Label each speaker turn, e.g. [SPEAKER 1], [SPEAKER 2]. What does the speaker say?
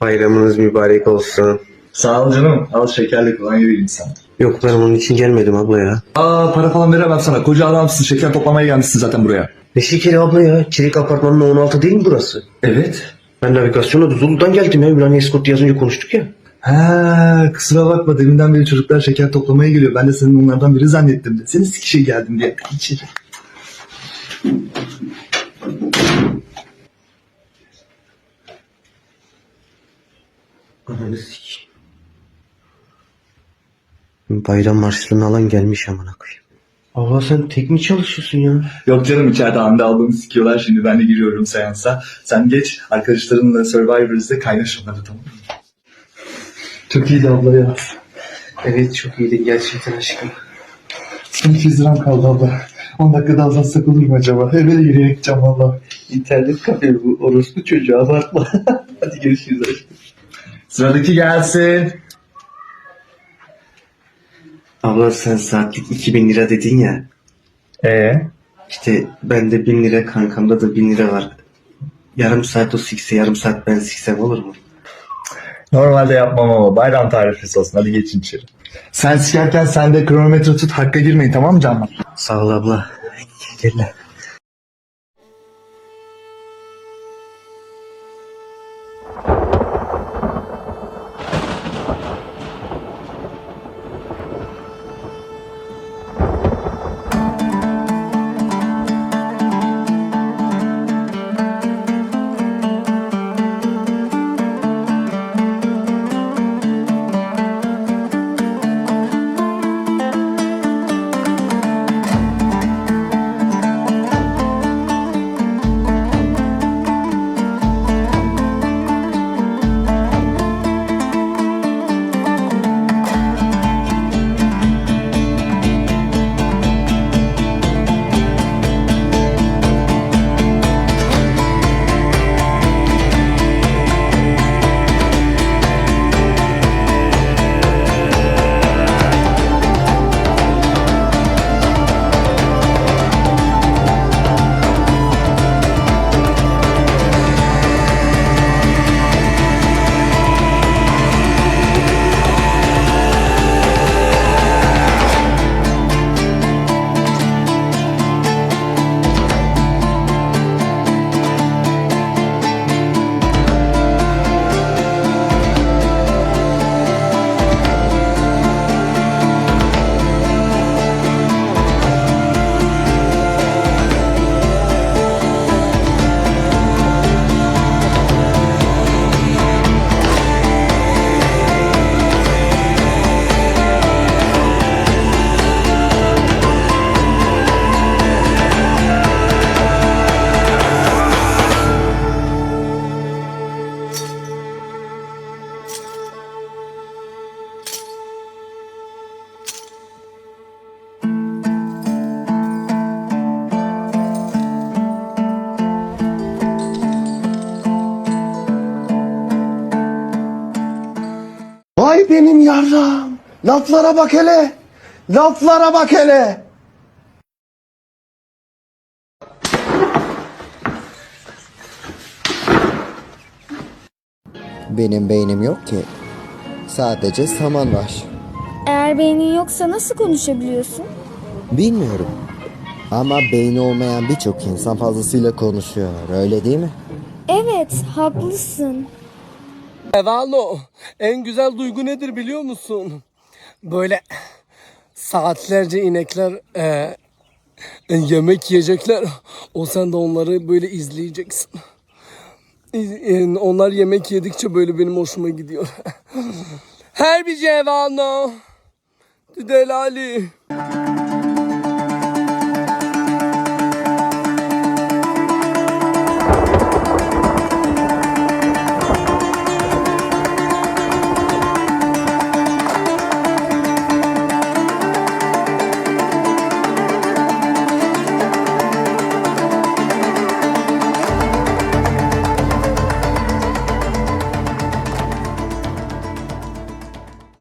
[SPEAKER 1] Bayramınız mübarek olsun.
[SPEAKER 2] Sağ ol canım. Al şekerli kolonya vereyim sana.
[SPEAKER 1] Yok ben onun için gelmedim abla ya.
[SPEAKER 2] Aa para falan veremem sana. Koca adamsın. Şeker toplamaya gelmişsin zaten buraya.
[SPEAKER 1] Ne şekeri abla ya? Çelik apartmanının 16 değil mi burası?
[SPEAKER 2] Evet.
[SPEAKER 1] Ben navigasyonla Zulu'dan geldim ya. Ünlü Escort yazınca konuştuk ya.
[SPEAKER 2] Ha, kusura bakma deminden beri çocuklar şeker toplamaya geliyor. Ben de senin onlardan biri zannettim de. Senin sikişe geldim diye. İçeri.
[SPEAKER 1] Ananı sikeyim. Bayram marşlarını alan gelmiş amına koyayım. Abla sen tek mi çalışıyorsun ya?
[SPEAKER 2] Yok canım içeride Hande ablamı sikiyorlar. Şimdi ben de giriyorum seansa. Sen geç arkadaşlarınla Survivor'ızda kaynaş onları tamam mı? Çok iyiydi abla ya.
[SPEAKER 1] Evet çok iyiydin gerçekten aşkım.
[SPEAKER 2] 200 liram kaldı abla. 10 dakika daha uzatsak olur mu acaba? Eve de yürüyerek gideceğim valla.
[SPEAKER 1] İnternet kafe bu orospu çocuğu abartma. Hadi görüşürüz aşkım.
[SPEAKER 2] Sıradaki gelsin.
[SPEAKER 1] Abla sen saatlik 2000 lira dedin ya.
[SPEAKER 2] Ee?
[SPEAKER 1] İşte bende 1000 lira kankamda da 1000 lira var. Yarım saat o sikse yarım saat ben siksem olur mu?
[SPEAKER 2] Normalde yapmam ama bayram tarifesi olsun. Hadi geçin içeri. Sen sikerken sen de kronometre tut. Hakka girmeyin tamam mı canım?
[SPEAKER 1] Sağ ol abla. Gel
[SPEAKER 3] yarram. Laflara bak hele. Laflara bak hele.
[SPEAKER 4] Benim beynim yok ki. Sadece saman var.
[SPEAKER 5] Eğer beynin yoksa nasıl konuşabiliyorsun?
[SPEAKER 4] Bilmiyorum. Ama beyni olmayan birçok insan fazlasıyla konuşuyor. Öyle değil mi?
[SPEAKER 5] Evet, haklısın.
[SPEAKER 6] Evalo, en güzel duygu nedir biliyor musun? Böyle saatlerce inekler e, yemek yiyecekler. O sen de onları böyle izleyeceksin. İz- e, Onlar yemek yedikçe böyle benim hoşuma gidiyor. Her bir cevano. Delali.